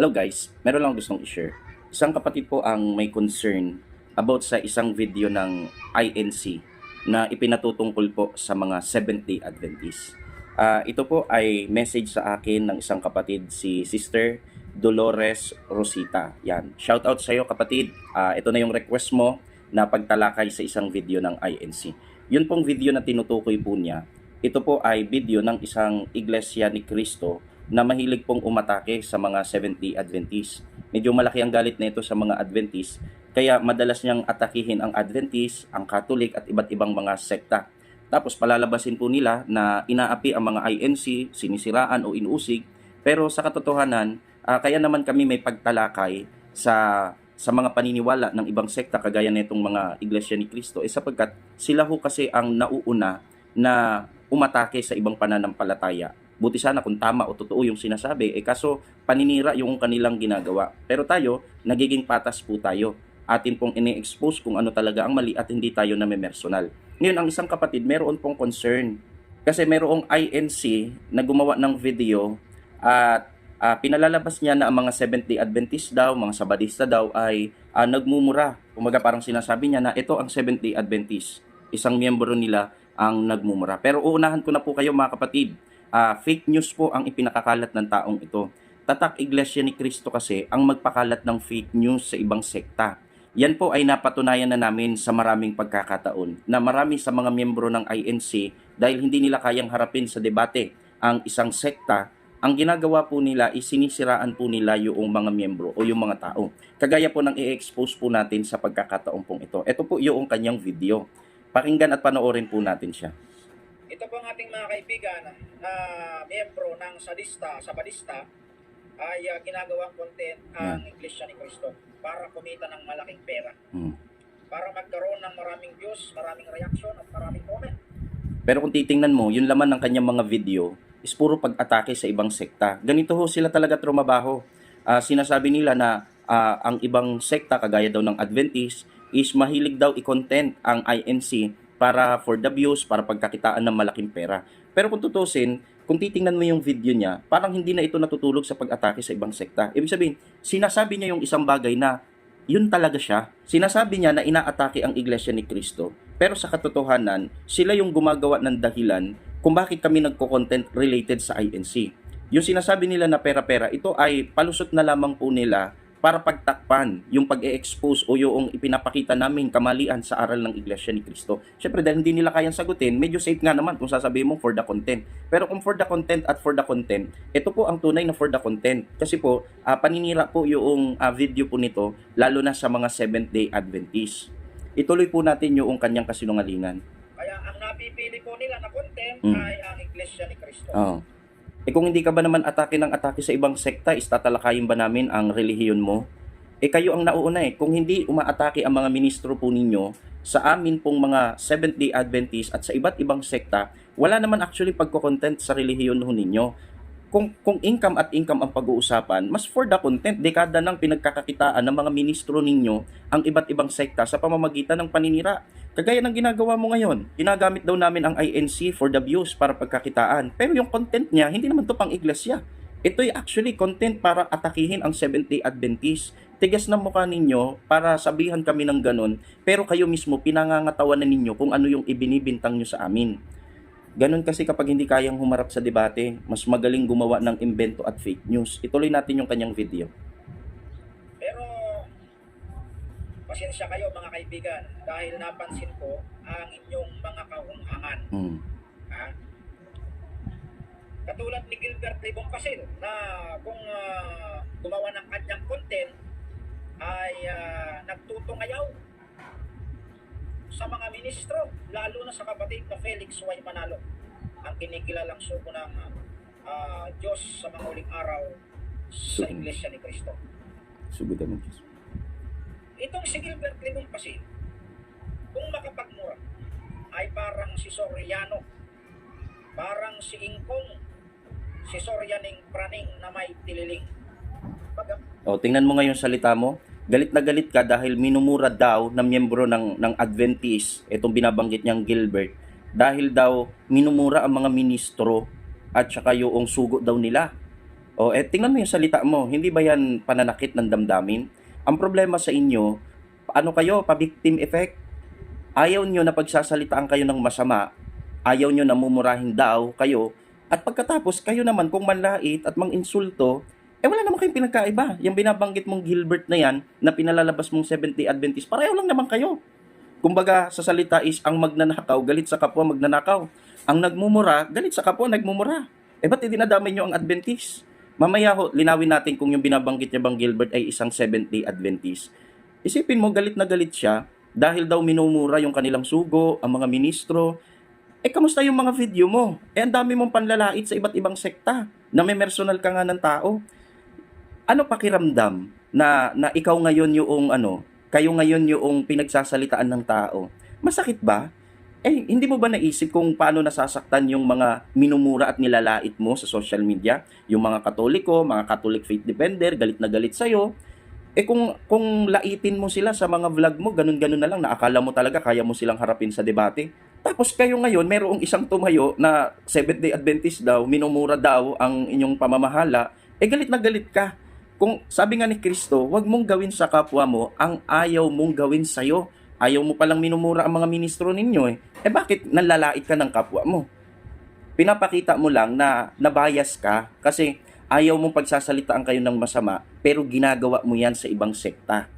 Hello guys, meron lang gustong i-share. Isang kapatid po ang may concern about sa isang video ng INC na ipinatutungkol po sa mga Seventh-day Adventist. Ah, ito po ay message sa akin ng isang kapatid si Sister Dolores Rosita. Yan. Shout out sa iyo kapatid. Ah, ito na yung request mo na pagtalakay sa isang video ng INC. Yun pong video na tinutukoy po niya. Ito po ay video ng isang iglesia ni Cristo na mahilig pong umatake sa mga 70 Adventist. Medyo malaki ang galit na ito sa mga Adventist, kaya madalas niyang atakihin ang Adventist, ang Catholic at iba't ibang mga sekta. Tapos palalabasin po nila na inaapi ang mga INC, sinisiraan o inuusig, pero sa katotohanan, ah, kaya naman kami may pagtalakay sa sa mga paniniwala ng ibang sekta kagaya nitong mga iglesia ni Cristo eh sapagkat sila ho kasi ang nauuna na umatake sa ibang pananampalataya buti sana kung tama o totoo yung sinasabi, eh kaso paninira yung kanilang ginagawa. Pero tayo, nagiging patas po tayo. Atin pong ini-expose kung ano talaga ang mali at hindi tayo namemersonal. Ngayon, ang isang kapatid, meron pong concern. Kasi merong INC na gumawa ng video at ah, pinalalabas niya na ang mga Seventh-day Adventist daw, mga Sabadista daw ay ah, nagmumura. Kumaga parang sinasabi niya na ito ang Seventh-day Adventist. Isang miyembro nila ang nagmumura. Pero uunahan ko na po kayo mga kapatid ah, fake news po ang ipinakakalat ng taong ito. Tatak Iglesia ni Cristo kasi ang magpakalat ng fake news sa ibang sekta. Yan po ay napatunayan na namin sa maraming pagkakataon na marami sa mga miyembro ng INC dahil hindi nila kayang harapin sa debate ang isang sekta, ang ginagawa po nila is sinisiraan po nila yung mga miyembro o yung mga tao. Kagaya po ng i-expose po natin sa pagkakataon pong ito. Ito po yung kanyang video. Pakinggan at panoorin po natin siya. Ito po ang ating mga kaibigan na miyembro ng Sadista, Sabadista ay uh, ginagawang content ang Iglesia ni Cristo para kumita ng malaking pera. Hmm. Para magkaroon ng maraming views, maraming reaction at maraming comment. Pero kung titingnan mo, yung laman ng kanyang mga video is puro pag-atake sa ibang sekta. Ganito ho sila talaga trumabaho. Ah, sinasabi nila na ah, ang ibang sekta, kagaya daw ng Adventist, is mahilig daw i-content ang INC para for the views, para pagkakitaan ng malaking pera. Pero kung tutusin, kung titingnan mo yung video niya, parang hindi na ito natutulog sa pag-atake sa ibang sekta. Ibig sabihin, sinasabi niya yung isang bagay na yun talaga siya. Sinasabi niya na inaatake ang iglesia ni Kristo. Pero sa katotohanan, sila yung gumagawa ng dahilan kung bakit kami nagko-content related sa INC. Yung sinasabi nila na pera-pera, ito ay palusot na lamang po nila para pagtakpan yung pag-e-expose o yung ipinapakita namin kamalian sa aral ng Iglesia ni Cristo. Siyempre dahil hindi nila kayang sagutin, medyo safe nga naman kung sasabihin mo for the content. Pero kung for the content at for the content, ito po ang tunay na for the content. Kasi po, ah, paninira po yung ah, video po nito, lalo na sa mga Seventh-day Adventist. Ituloy po natin yung kanyang kasinungalingan. Kaya ang napipili po nila na content Mm. ay ang Iglesia ni Cristo. Oo. Eh kung hindi ka ba naman atake ng atake sa ibang sekta, istatalakayin ba namin ang relihiyon mo? Eh kayo ang nauuna eh. Kung hindi umaatake ang mga ministro po ninyo sa amin pong mga Seventh-day Adventist at sa iba't ibang sekta, wala naman actually pagko-content sa relihiyon ho ninyo. Kung, kung income at income ang pag-uusapan, mas for the content, dekada ng pinagkakakitaan ng mga ministro ninyo ang iba't ibang sekta sa pamamagitan ng paninira. Kagaya ng ginagawa mo ngayon, ginagamit daw namin ang INC for the views para pagkakitaan. Pero yung content niya, hindi naman to pang iglesia. Ito'y actually content para atakihin ang Seventh-day Adventist. Tigas na mukha ninyo para sabihan kami ng ganun, pero kayo mismo pinangangatawanan ninyo kung ano yung ibinibintang nyo sa amin. Ganun kasi kapag hindi kayang humarap sa debate, mas magaling gumawa ng invento at fake news. Ituloy natin yung kanyang video. Pero pasensya kayo mga kaibigan dahil napansin ko ang inyong mga kahunghangan. Hmm. Ha? Katulad ni Gilbert Libong Pasil na kung ah, gumawa ng kanyang content ay ah, nagtutungayaw sa mga ministro, lalo na sa kapatid na Felix Y. Manalo, ang kinikilalang suko ng ah, Diyos sa mga uling araw sa. Iglesia ni Cristo. Sugod ang Diyos. Itong si Gilbert Libong Pasil, kung makapagmura, ay parang si Soriano, parang si Ingkong, si Sorianing Praning na may tililing. Pag O, tingnan mo ngayon salita mo. Galit na galit ka dahil minumura daw ng miyembro ng, ng Adventist, itong binabanggit niyang Gilbert, dahil daw minumura ang mga ministro at saka yung sugo daw nila. O, eh, tingnan mo yung salita mo. Hindi ba yan pananakit ng damdamin? Ang problema sa inyo, ano kayo, pa-victim effect? Ayaw nyo na pagsasalitaan kayo ng masama, ayaw nyo na mumurahin daw kayo, at pagkatapos kayo naman kung manlait at mang-insulto, eh wala naman kayong pinagkaiba. Yung binabanggit mong Gilbert na yan, na pinalalabas mong 70 Adventist, pareho lang naman kayo. Kumbaga, sa salita is, ang magnanakaw, galit sa kapwa magnanakaw. Ang nagmumura, galit sa kapwa nagmumura. Eh ba't dinadamay nyo ang Adventist? Mamaya ho, linawin natin kung yung binabanggit niya bang Gilbert ay isang 70 Adventist. Isipin mo, galit na galit siya dahil daw minumura yung kanilang sugo, ang mga ministro. Eh, kamusta yung mga video mo? Eh, ang dami mong panlalait sa iba't ibang sekta na may personal ka nga ng tao. Ano pakiramdam na, na ikaw ngayon yung ano, kayo ngayon yung pinagsasalitaan ng tao? Masakit ba? Eh, hindi mo ba naisip kung paano nasasaktan yung mga minumura at nilalait mo sa social media? Yung mga katoliko, mga Catholic faith defender, galit na galit sa'yo. Eh kung, kung laitin mo sila sa mga vlog mo, ganun-ganun na lang, naakala mo talaga kaya mo silang harapin sa debate. Tapos kayo ngayon, merong isang tumayo na Seventh Day Adventist daw, minumura daw ang inyong pamamahala, eh galit na galit ka. Kung sabi nga ni Kristo, wag mong gawin sa kapwa mo ang ayaw mong gawin sa'yo. Ayaw mo palang minumura ang mga ministro ninyo eh. Eh bakit nalalait ka ng kapwa mo? Pinapakita mo lang na nabayas ka kasi ayaw mong pagsasalitaan kayo ng masama pero ginagawa mo yan sa ibang sekta.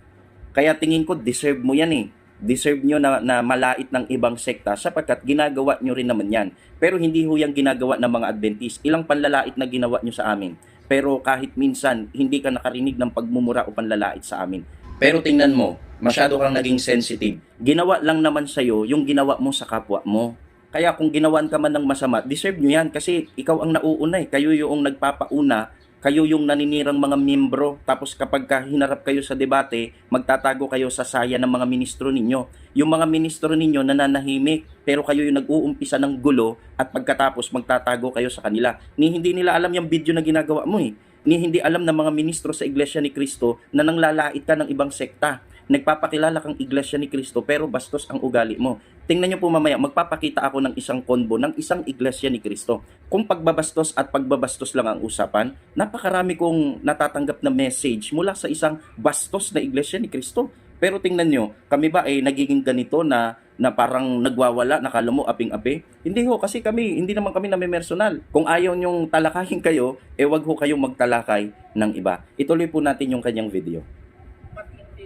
Kaya tingin ko deserve mo yan eh. Deserve nyo na, na malait ng ibang sekta sapagkat ginagawa nyo rin naman yan. Pero hindi ho yung ginagawa ng mga Adventist. Ilang panlalait na ginawa nyo sa amin. Pero kahit minsan, hindi ka nakarinig ng pagmumura o panlalait sa amin. Pero tingnan mo, masyado kang naging sensitive. Ginawa lang naman sa'yo yung ginawa mo sa kapwa mo. Kaya kung ginawan ka man ng masama, deserve nyo yan kasi ikaw ang nauuna eh. Kayo yung nagpapauna, kayo yung naninirang mga membro. Tapos kapag ka hinarap kayo sa debate, magtatago kayo sa saya ng mga ministro ninyo. Yung mga ministro ninyo nananahimik, pero kayo yung nag-uumpisa ng gulo at pagkatapos magtatago kayo sa kanila. Ni hindi nila alam yung video na ginagawa mo eh. Ni hindi alam ng mga ministro sa Iglesia ni Cristo na nanglalait ka ng ibang sekta nagpapakilala kang iglesia ni Kristo pero bastos ang ugali mo. Tingnan niyo po mamaya, magpapakita ako ng isang konbo ng isang iglesia ni Kristo. Kung pagbabastos at pagbabastos lang ang usapan, napakarami kong natatanggap na message mula sa isang bastos na iglesia ni Kristo. Pero tingnan nyo, kami ba ay nagiging ganito na na parang nagwawala, nakala mo aping-api? Hindi ho, kasi kami, hindi naman kami namimersonal. Kung ayaw nyong talakayin kayo, eh wag ho kayong magtalakay ng iba. Ituloy po natin yung kanyang video.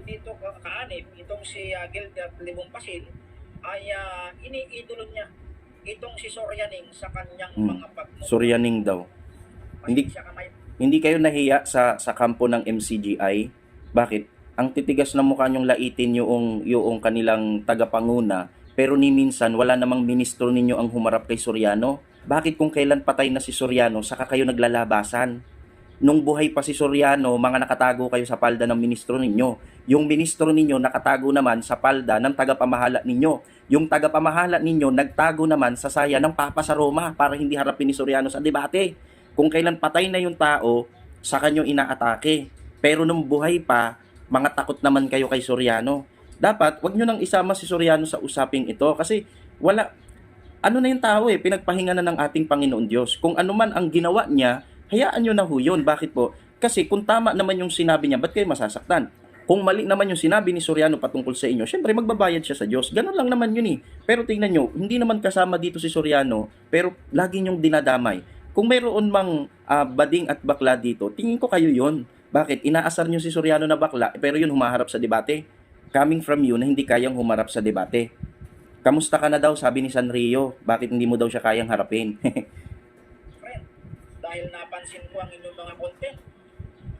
Dito ka- kaanib, itong si uh, Gilbert Libong Pasil ay ah, iniidolo niya itong si Soryaning sa kanyang Hmm. mga pagmumura. Suryaning daw. hindi- ka, may Hindi kayo nahiya sa sa kampo ng MCGI? Bakit? Ang titigas na mukha nyong laitin yung, yung kanilang tagapanguna, pero ni minsan wala namang ministro ninyo ang humarap kay Soriano. Bakit kung kailan patay na si Soriano, saka kayo naglalabasan? Nung buhay pa si Soriano, mga nakatago kayo sa palda ng ministro ninyo. Yung ministro ninyo nakatago naman sa palda ng tagapamahala ninyo. Yung tagapamahala ninyo nagtago naman sa saya ng Papa sa Roma para hindi harapin ni Soriano sa debate. Kung kailan patay na yung tao, sa kanyo inaatake. Pero nung buhay pa, mga takot naman kayo kay Soriano. Dapat, wag nyo nang isama si Soriano sa usaping ito kasi wala, ano na yung tao eh, pinagpahinga na ng ating Panginoon Diyos. Kung ano man ang ginawa niya, hayaan nyo na ho yun. Bakit po? Kasi kung tama naman yung sinabi niya, ba't kayo masasaktan? Kung mali naman yung sinabi ni Soriano patungkol sa inyo, syempre magbabayad siya sa Diyos. Ganun lang naman yun eh. Pero tingnan nyo, hindi naman kasama dito si Soriano, pero lagi nyong dinadamay. Kung mayroon mang ah, bading at bakla dito, tingin ko kayo yon. Bakit? Inaasar nyo si Soriano na bakla, pero yun humaharap sa debate. Coming from you na hindi kayang humarap sa debate. Kamusta ka na daw, sabi ni Sanrio. Bakit hindi mo daw siya kayang harapin? friend. Dahil napansin ko ang inyong mga content.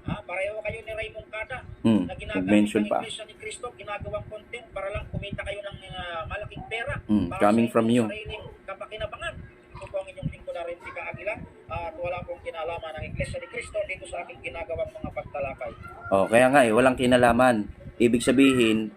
Ha, pareho kayo ni Raymond Kada hmm, na ginagamit ng. Iglesia ni Cristo, ginagawang content para lang kumita kayo ng ah, malaking pera. Para coming from you. Kapakinabangan. Ito po ang inyong lingkod na rin si Kaagila at wala pong kinalaman ng Iglesia ni Cristo dito sa aking ginagawang mga pagtalakay. Oh, kaya nga eh, walang kinalaman. Ibig sabihin,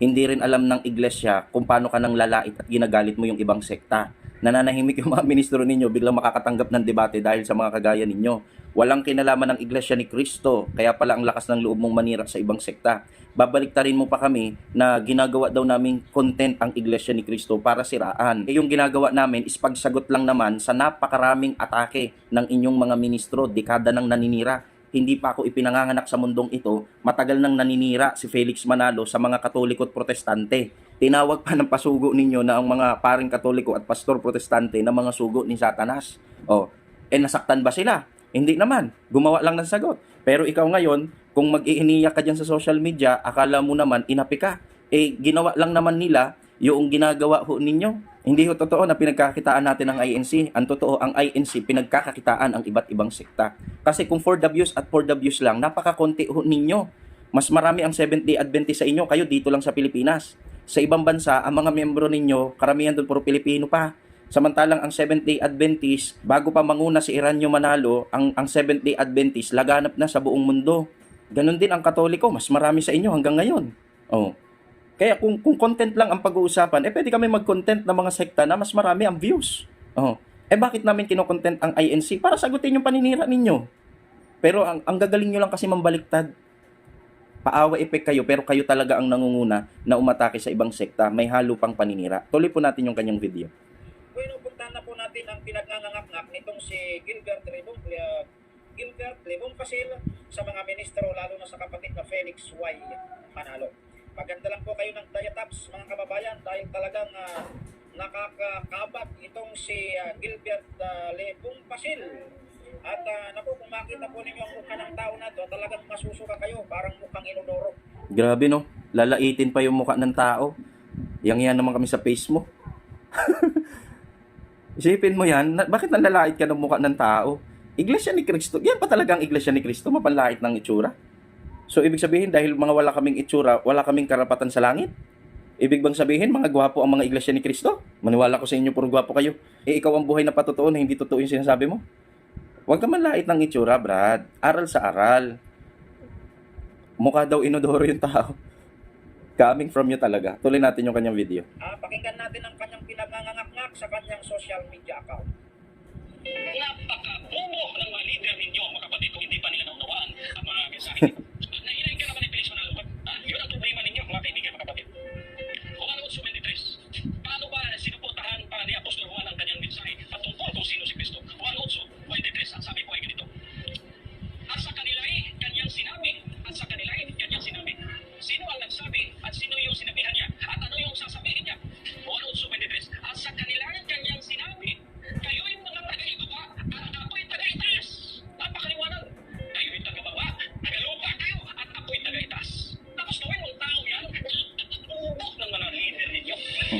hindi rin alam ng iglesia kung paano ka nang lalait at ginagalit mo yung ibang sekta. Nananahimik yung mga ministro ninyo, biglang makakatanggap ng debate dahil sa mga kagaya ninyo. Walang kinalaman ng Iglesia ni Kristo, kaya pala ang lakas ng loob mong manira sa ibang sekta. Babaliktarin mo pa kami na ginagawa daw naming content ang Iglesia ni Kristo para siraan. Eh, yung ginagawa namin is pagsagot lang naman sa napakaraming atake ng inyong mga ministro, dekada nang naninira. Hindi pa ako ipinanganganak sa mundong ito, matagal nang naninira si Felix Manalo sa mga katoliko at protestante. Tinawag pa ng pasugo ninyo na ang mga paring katoliko at pastor protestante na mga sugo ni Satanas. Oh, eh nasaktan ba sila? Hindi naman. Gumawa lang ng sagot. Pero ikaw ngayon, kung mag-iiniyak ka dyan sa social media, akala mo naman inapi ka. Eh, ginawa lang naman nila yung ginagawa ho ninyo. Hindi ho totoo na pinagkakitaan natin ang INC. Ang totoo, ang INC, pinagkakakitaan ang iba't ibang sekta. Kasi kung for the views at for the views lang, napakakonti ho ninyo. Mas marami ang Seventh-day Adventist sa inyo, kayo dito lang sa Pilipinas. Sa ibang bansa, ang mga miyembro ninyo, karamihan doon puro Pilipino pa. Samantalang ang Seventh-day Adventist, bago pa manguna si Iranyo Manalo, ang, ang Seventh-day Adventist laganap na sa buong mundo. Ganon din ang Katoliko, mas marami sa inyo hanggang ngayon. Oh. Kaya kung, kung content lang ang pag-uusapan, eh pwede kami mag-content ng mga sekta na mas marami ang views. Oh. Eh bakit namin kinokontent ang INC? Para sagutin yung paninira ninyo. Pero ang, ang gagaling nyo lang kasi mambaliktad. Paawa effect kayo, pero kayo talaga ang nangunguna na umatake sa ibang sekta. May halo pang paninira. Tuloy po natin yung kanyang video. Bueno, puntahan na po natin ang pinagnangangaknak nitong si Gilbert Lebong, uh, Gilbert Lebong Pasil sa mga ministro, lalo na sa kapatid na Felix Y. Manalo. Maganda lang po kayo ng diatabs, mga kababayan, dahil talagang uh, nakakakabat itong si ah, Gilbert uh, Lebong Pasil. At uh, naku, kung makita po ninyo ang mukha ng tao na to, talagang masusuka kayo, parang mukhang inodoro. Grabe no, lalaitin pa yung mukha ng tao. Yang yan naman kami sa face mo. Isipin mo yan, na, bakit nalalait ka ng mukha ng tao? Iglesia ni Kristo, yan pa talaga ang Iglesia ni Kristo, mapanlait ng itsura. So ibig sabihin dahil mga wala kaming itsura, wala kaming karapatan sa langit? Ibig bang sabihin mga gwapo ang mga Iglesia ni Kristo? Maniwala ko sa inyo puro gwapo kayo. Eh ikaw ang buhay na patotoo na hindi totoo yung sinasabi mo? Huwag ka manlait ng itsura, Brad. Aral sa aral. Mukha daw inodoro yung tao. Coming from you talaga. Tuloy natin yung kanyang video. Ah, pakinggan natin ang kanyang pinagngangangaknak sa kanyang social media account. napakabobo ng mga leader ninyo, mga kapatid, kung hindi pa nila naunawaan ang mga mensahe.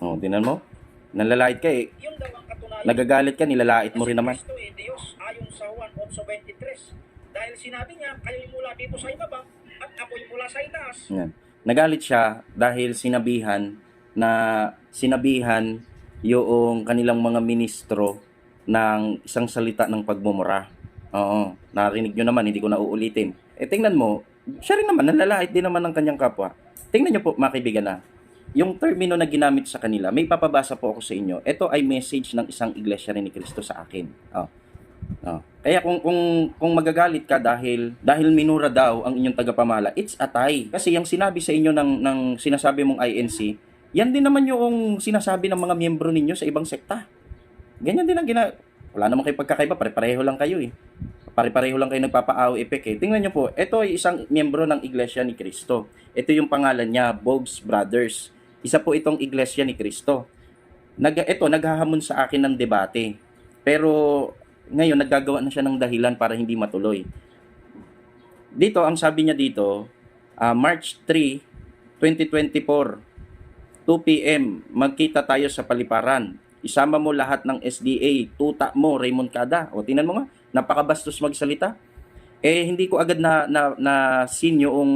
Oh, tinan mo. Nalalait ka eh. Yun daw ang katunayan. Nagagalit ka, nilalait mo rin naman. Kasi Kristo eh, Diyos, ayon sa Juan 8.23. Dahil sinabi niya, kayo'y mula dito sa ibaba, at ako'y mula sa itaas. Yan. Nagalit siya dahil sinabihan na sinabihan yung kanilang mga ministro ng isang salita ng pagmumura. Oo, narinig nyo naman, hindi ko na uulitin. Eh tingnan mo, siya rin naman, nalalait din naman ng kanyang kapwa. Tingnan nyo po mga kaibigan na, yung termino na ginamit sa kanila, may papabasa po ako sa inyo. Ito ay message ng isang iglesia rin ni Kristo sa akin. Oh. Oh. Kaya kung kung kung magagalit ka dahil dahil minura daw ang inyong tagapamala, it's a tie. Kasi yung sinabi sa inyo ng ng sinasabi mong INC, yan din naman yung sinasabi ng mga miyembro ninyo sa ibang sekta. Ganyan din ang gina Wala naman kayo pagkakaiba, pare-pareho lang kayo eh. Pare-pareho lang kayo nagpapaaw effect eh. Tingnan nyo po, ito ay isang miyembro ng Iglesia ni Cristo. Ito yung pangalan niya, Bogs Brothers. Isa po itong Iglesia ni Cristo. Nag, ito, naghahamon sa akin ng debate. Pero ngayon, naggagawa na siya ng dahilan para hindi matuloy. Dito, ang sabi niya dito, ah, March 3, 2024, 2 p.m., magkita tayo sa paliparan. Isama mo lahat ng SDA, tuta mo, Raymond Kada. O, tinan mo nga, napakabastos magsalita. Eh, hindi ko agad na, na, na seen yung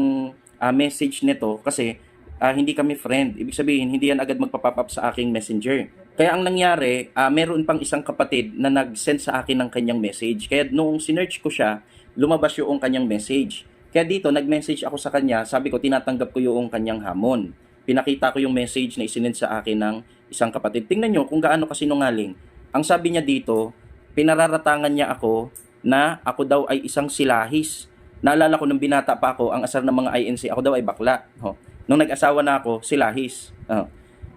ah, message nito kasi ah, hindi kami friend. Ibig sabihin, hindi yan agad magpapop up sa aking messenger. Kaya ang nangyari, ah, meron pang isang kapatid na nag-send sa akin ng kanyang message. Kaya nung sinearch ko siya, lumabas yung kanyang message. Kaya dito, nag-message ako sa kanya, sabi ko, tinatanggap ko yung kanyang hamon. Pinakita ko yung message na isinend sa akin ng isang kapatid. Tingnan nyo kung gaano kasinungaling. Ang sabi niya dito, pinararatangan niya ako na ako daw ay isang silahis. Naalala ko nung binata pa ako, ang asar ng mga INC, ako daw ay bakla. Oh. Nung nag-asawa na ako, silahis. Oh.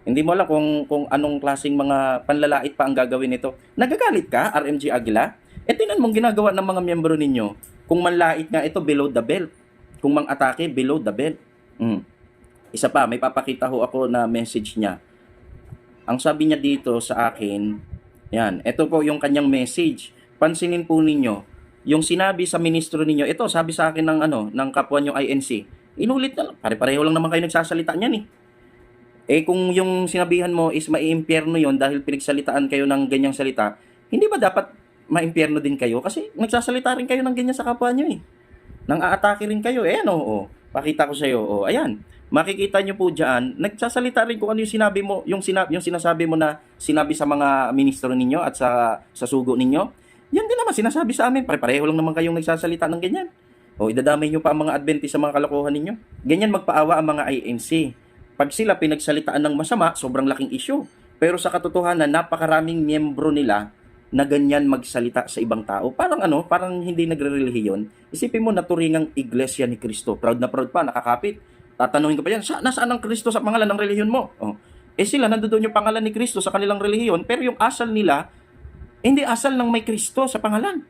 Hindi mo alam kung, kung anong klaseng mga panlalait pa ang gagawin nito. Nagagalit ka, RMG Aguila? E tinan mong ginagawa ng mga miyembro ninyo. Kung manlait nga ito, below the belt. Kung mang-atake, below the belt. Mm. Isa pa, may papakita ho ako na message niya. Ang sabi niya dito sa akin, yan, ito po yung kanyang message. Pansinin po ninyo, yung sinabi sa ministro ninyo, ito sabi sa akin ng ano, ng kapwa nyo INC. Inulit na lang, pare-pareho lang naman kayo nagsasalita niyan eh. Eh kung yung sinabihan mo is maiimpyerno yon dahil pinagsalitaan kayo ng ganyang salita, hindi ba dapat maimpyerno din kayo? Kasi nagsasalita rin kayo ng ganyan sa kapwa nyo eh. Nang aatake rin kayo, eh ano, oh, pakita ko sa iyo, oh, ayan. Makikita nyo po diyan, nagsasalita rin kung ano yung sinabi mo, yung sinabi, yung sinasabi mo na sinabi sa mga ministro ninyo at sa sa sugo ninyo. Yan din naman sinasabi sa amin, pare-pareho lang naman kayong nagsasalita ng ganyan. O idadamay nyo pa ang mga Adventist sa mga kalokohan ninyo. Ganyan magpaawa ang mga INC. Pag sila pinagsalitaan ng masama, sobrang laking issue. Pero sa katotohanan, napakaraming miyembro nila na ganyan magsalita sa ibang tao. Parang ano, parang hindi nagre-relihiyon. Isipin mo, naturingang iglesia ni Kristo. Proud na proud pa, nakakapit. Tatanungin ko pa yan, sa, nasaan ang Kristo sa pangalan ng relihiyon mo? Oh. Eh sila, nandoon yung pangalan ni Kristo sa kanilang relihiyon, pero yung asal nila, hindi asal ng may Kristo sa pangalan.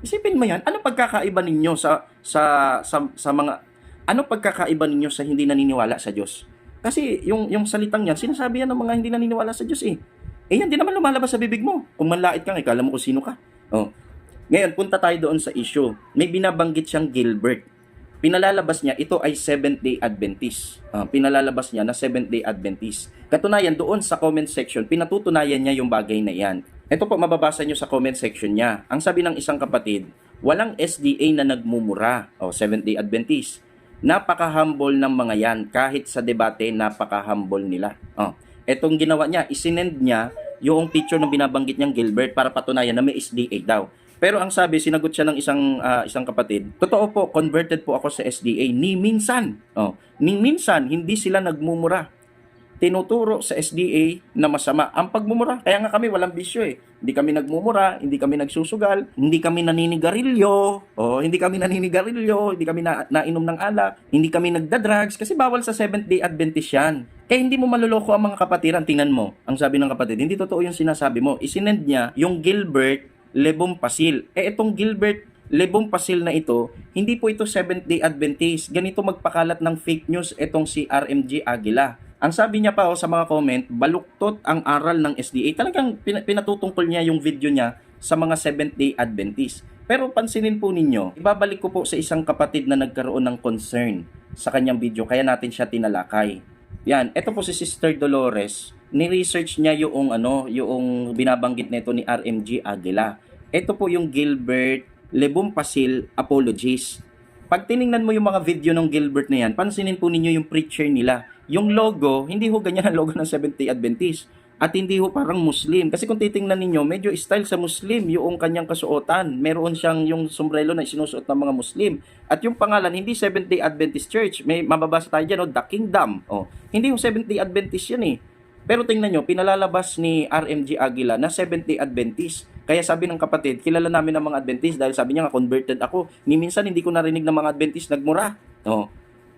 Isipin mo yan, ano pagkakaiba ninyo sa, sa, sa, sa mga, ano pagkakaiba ninyo sa hindi naniniwala sa Diyos? Kasi yung, yung salitang yan, sinasabi yan ng mga hindi naniniwala sa Diyos eh. Eh yan, di naman lumalabas sa bibig mo. Kung manlait ka, ikala mo kung sino ka. Oh. Ngayon, punta tayo doon sa issue. May binabanggit siyang Gilbert. Pinalalabas niya, ito ay Seventh-day Adventist. Ah, pinalalabas niya na Seventh-day Adventist. Katunayan, doon sa comment section, pinatutunayan niya yung bagay na yan. Ito po, mababasa niyo sa comment section niya. Ang sabi ng isang kapatid, walang SDA na nagmumura. O, Seventh-day Adventist. Napaka-humble ng mga yan. Kahit sa debate, napaka-humble nila. Oh, etong ginawa niya, isinend niya yung picture ng binabanggit niyang Gilbert para patunayan na may SDA daw. Pero ang sabi, sinagot siya ng isang ah, isang kapatid, totoo po, converted po ako sa SDA ni minsan. Oh, ni minsan hindi sila nagmumura. Tinuturo sa SDA na masama ang pagmumura. Kaya nga kami walang bisyo eh. Hindi kami nagmumura, hindi kami nagsusugal, hindi kami naninigarilyo, oh, hindi kami naninigarilyo, hindi kami na, nainom ng alak, hindi kami nagda-drugs kasi bawal sa Seventh Day Adventist yan. Kaya hindi mo maluloko ang mga kapatiran, tingnan mo. Ang sabi ng kapatid, hindi totoo yung sinasabi mo. Isinend niya yung Gilbert Lebong Pasil. Eh itong Gilbert Lebong Pasil na ito, hindi po ito Seventh Day Adventist. Ganito magpakalat ng fake news itong si RMG Aguila. Ang sabi niya pa oh, sa mga comment, baluktot ang aral ng SDA. Talagang pin- pinatutungkol niya yung video niya sa mga Seventh Day Adventist. Pero pansinin po ninyo, ibabalik ko po sa isang kapatid na nagkaroon ng concern sa kanyang video, kaya natin siya tinalakay. Yan, ito po si Sister Dolores, ni-research niya yung ano, yung binabanggit nito ni RMG Aguila. Ito po yung Gilbert Lebong Pasil Apologies. Pag tiningnan mo yung mga video ng Gilbert na yan, pansinin po ninyo yung preacher nila. Yung logo, hindi ho ganyan ang logo ng Seventh Day Adventist. At hindi ho parang Muslim. Kasi kung titingnan ninyo, medyo style sa Muslim yung kanyang kasuotan. Meron siyang yung sombrero na sinusuot ng mga Muslim. At yung pangalan, hindi Seventh Day Adventist Church. May mababasa tayo dyan, oh, The Kingdom. Oh, hindi yung Seventh Day Adventist yan eh. Pero tingnan nyo, pinalalabas ni RMG Aguila na Seventh Day Adventist. Kaya sabi ng kapatid, kilala namin ang mga Adventist dahil sabi niya nga converted ako. Ni minsan hindi ko narinig ng mga Adventist nagmura. Oh.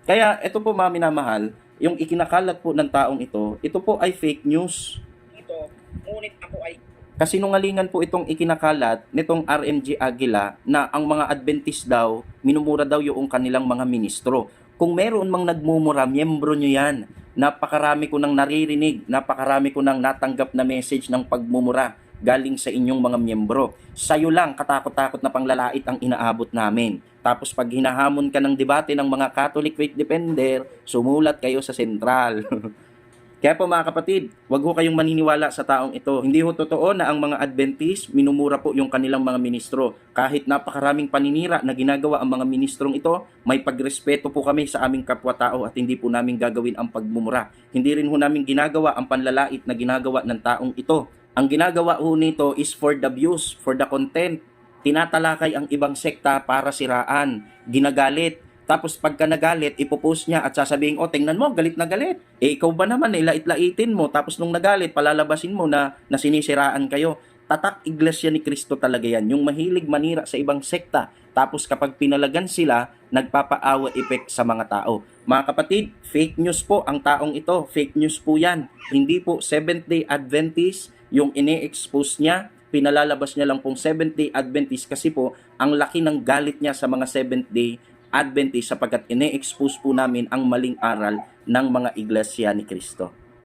Kaya ito po mga minamahal, yung ikinakalat po ng taong ito, ito po ay fake news. ito, ngunit ako ay Kasinungalingan po itong ikinakalat nitong RMG Aguila na ang mga Adventist daw, minumura daw yung kanilang mga ministro. Kung meron mang nagmumura, miyembro nyo yan. Napakarami ko nang naririnig, napakarami ko nang natanggap na message ng pagmumura galing sa inyong mga miyembro. Sa'yo lang, katakot-takot na panglalait ang inaabot namin. Tapos pag hinahamon ka ng debate ng mga Catholic Faith Defender, sumulat kayo sa sentral. Kaya po mga kapatid, wag ho kayong maniniwala sa taong ito. Hindi ho totoo na ang mga Adventist minumura po yung kanilang mga ministro. Kahit napakaraming paninira na ginagawa ang mga ministrong ito, may pagrespeto po kami sa aming kapwa-tao at hindi po namin gagawin ang pagmumura. Hindi rin ho namin ginagawa ang panlalait na ginagawa ng taong ito. Ang ginagawa ho nito is for the views, for the content. Tinatalakay ang ibang sekta para siraan, ginagalit, tapos pagka nagalit, ipopost niya at sasabihin, oh, tingnan mo, galit na galit. Eh, ikaw ba naman, eh, lait-laitin mo. Tapos nung nagalit, palalabasin mo na, na sinisiraan kayo. Tatak iglesia ni Kristo talaga yan. Yung mahilig manira sa ibang sekta. Tapos kapag pinalagan sila, nagpapaawa effect sa mga tao. Mga kapatid, fake news po ang taong ito. Fake news po yan. Hindi po Seventh-day Adventist yung ini-expose niya pinalalabas niya lang pong Seventh-day Adventist kasi po ang laki ng galit niya sa mga Seventh-day Adventist sapagkat ine-expose po namin ang maling aral ng mga iglesia ni Kristo.